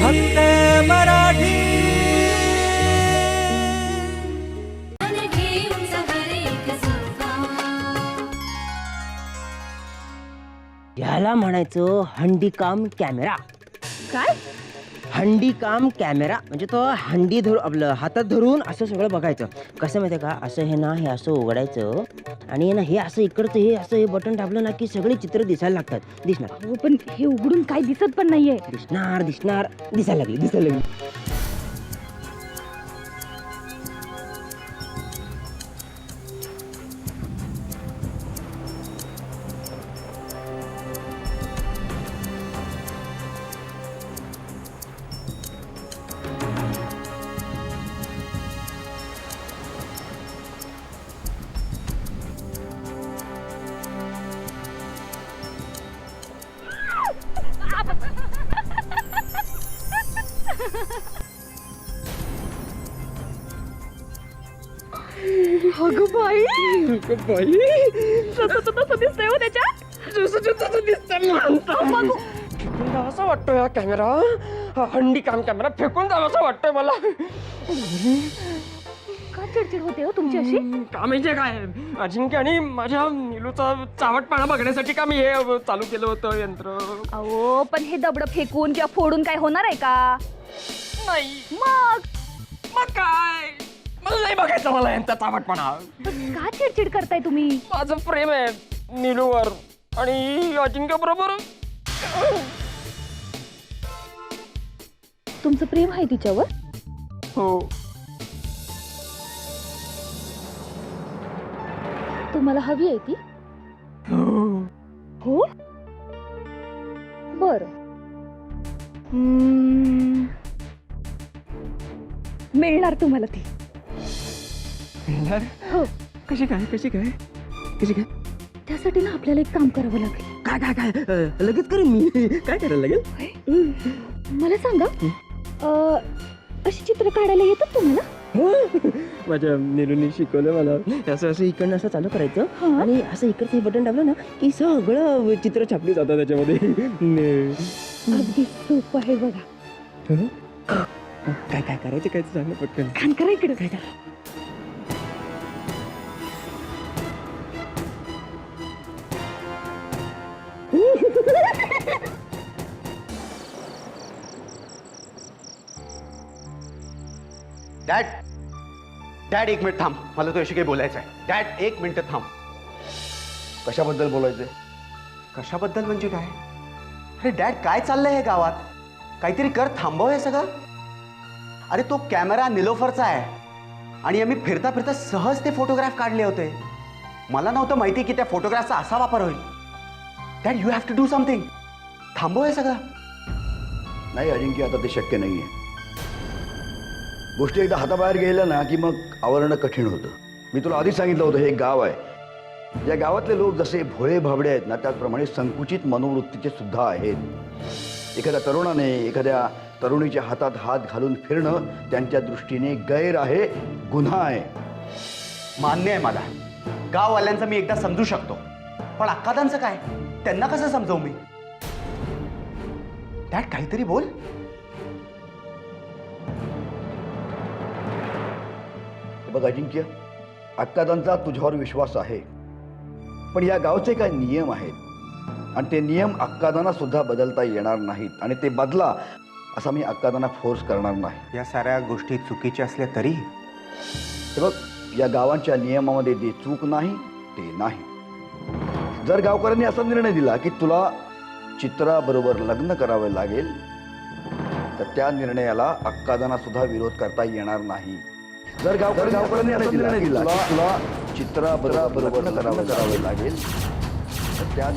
फक्त मराठी. मन घेऊन हरेक सोपा. याला म्हणायचं हंडीकाम कॅमेरा. काय? हंडी काम कॅमेरा म्हणजे तो हंडी धरून आपलं हातात धरून असं सगळं बघायचं. कसं माहितीये का? असं हे ना हे असं उघडायचं आणि ना हे असं इकडचं हे असं हे बटन दाबलं ना की सगळी चित्र दिसायला लागतात. दिसणार. हो पण हे उघडून काही दिसत पण नाहीये. दिसणार दिसणार. दिसायला लागली दिसायला लागली. अगं बाई. तसं तर तसं दिसतंय हो त्याच्यात फेकून जावासा वाटतोय हा कॅमेरा हा हंडी काम कॅमेरा फेकून जावासा वाटतोय मला. का चिडचिड होते हो तुमची अशी? का म्हणजे काय? अजिंक्य आणि माझ्या नीलूचा चावटपणा बघण्यासाठी का मी हे चालू केलं होतं यंत्र? अहो पण हे दबड फेकून किंवा फोडून काय होणार आहे का? नाही. मग? मग काय? मला नाही बघायचं मला यांचा चावटपणा का चिडचिड करताय तुम्ही? माझं प्रेम आहे नीलूवर. आणि अजिंक्य बरोबर तुमचं प्रेम आहे तिच्यावर? हो. तुम्हाला हवी आहे ती? हो. बर. मिळणार तुम्हाला ती. हो. कशी काय? कशी काय? कशी काय? त्यासाठी ना आपल्याला एक काम करावं लागेल. काय काय काय? अं, लगेच करेन मी. काय करायला लागेल? मला सांगा अ, अशी चित्र काढायला येतात तुम्हाला? माझ्या निलूनी शिकवलं मला. असं असं इकडनं असं चालू करायचं. हा. आणि असं इकडचं बटन दाबलं ना की सगळं चित्र छापली जातात त्याच्यामध्ये. ने- अगदी सोपं आहे बघा. काय काय करायचं? काय ते सांग ना पटकन. खान करा इकडे. काय? डॅड डॅड एक मिनिट थांब. मला तुझ्याशी काही बोलायचं आहे डॅड एक मिनिट थांब. कशाबद्दल बोलायचंय? कशाबद्दल म्हणजे काय? अरे डॅड काय चाललंय हे गावात? काहीतरी कर थांबव हे सगळं. अरे तो कॅमेरा निलोफरचा आहे. आणि आम्ही फिरता फिरता सहज ते फोटोग्राफ काढले होते. मला नव्हतं माहिती की त्या फोटोग्राफचा असा वापर होईल. Dad you have to do something थांबव हे सगळं. नाही अजिंक्य आता ते शक्य नाही आहे गोष्टी एकदा हाताबाहेर गेल्या ना की मग आवरणं कठीण होतं. मी तुला आधीच सांगितलं होतं हे गाव आहे. या गावातले लोक जसे भोळे भाबडे आहेत ना त्याचप्रमाणे संकुचित मनोवृत्तीचे सुद्धा आहेत. एखाद्या तरुणाने एखाद्या तरुणीच्या हातात हात घालून फिरणं त्यांच्या दृष्टीने गैर आहे गुन्हा आहे. मान्य आहे मला. गाववाल्यांचं मी एकदा समजू शकतो. पण अक्कादांचं काय? त्यांना कसं समजवू मी? त्यात काहीतरी बोल. बघ अजिंक्य अक्कादांचा तुझ्यावर विश्वास आहे. पण या गावचे काही नियम आहेत? आणि ते नियम अक्कादांना सुद्धा बदलता येणार नाहीत. आणि ते बदला असा मी अक्कादांना फोर्स करणार नाही. या साऱ्या गोष्टी चुकीच्या असल्या तरी? हे बघ या गावांच्या नियमामध्ये जे चूक नाही ते नाही. जर गावकऱ्यांनी असा निर्णय दिला की तुला चित्राबरोबर लग्न करावे लागेल तर त्या निर्णयाला अक्कादांना सुद्धा विरोध करता येणार नाही. जर गावकरी गावकऱ्यांनी असा निर्णय दिला तुला लग्न करावे लागेल त्या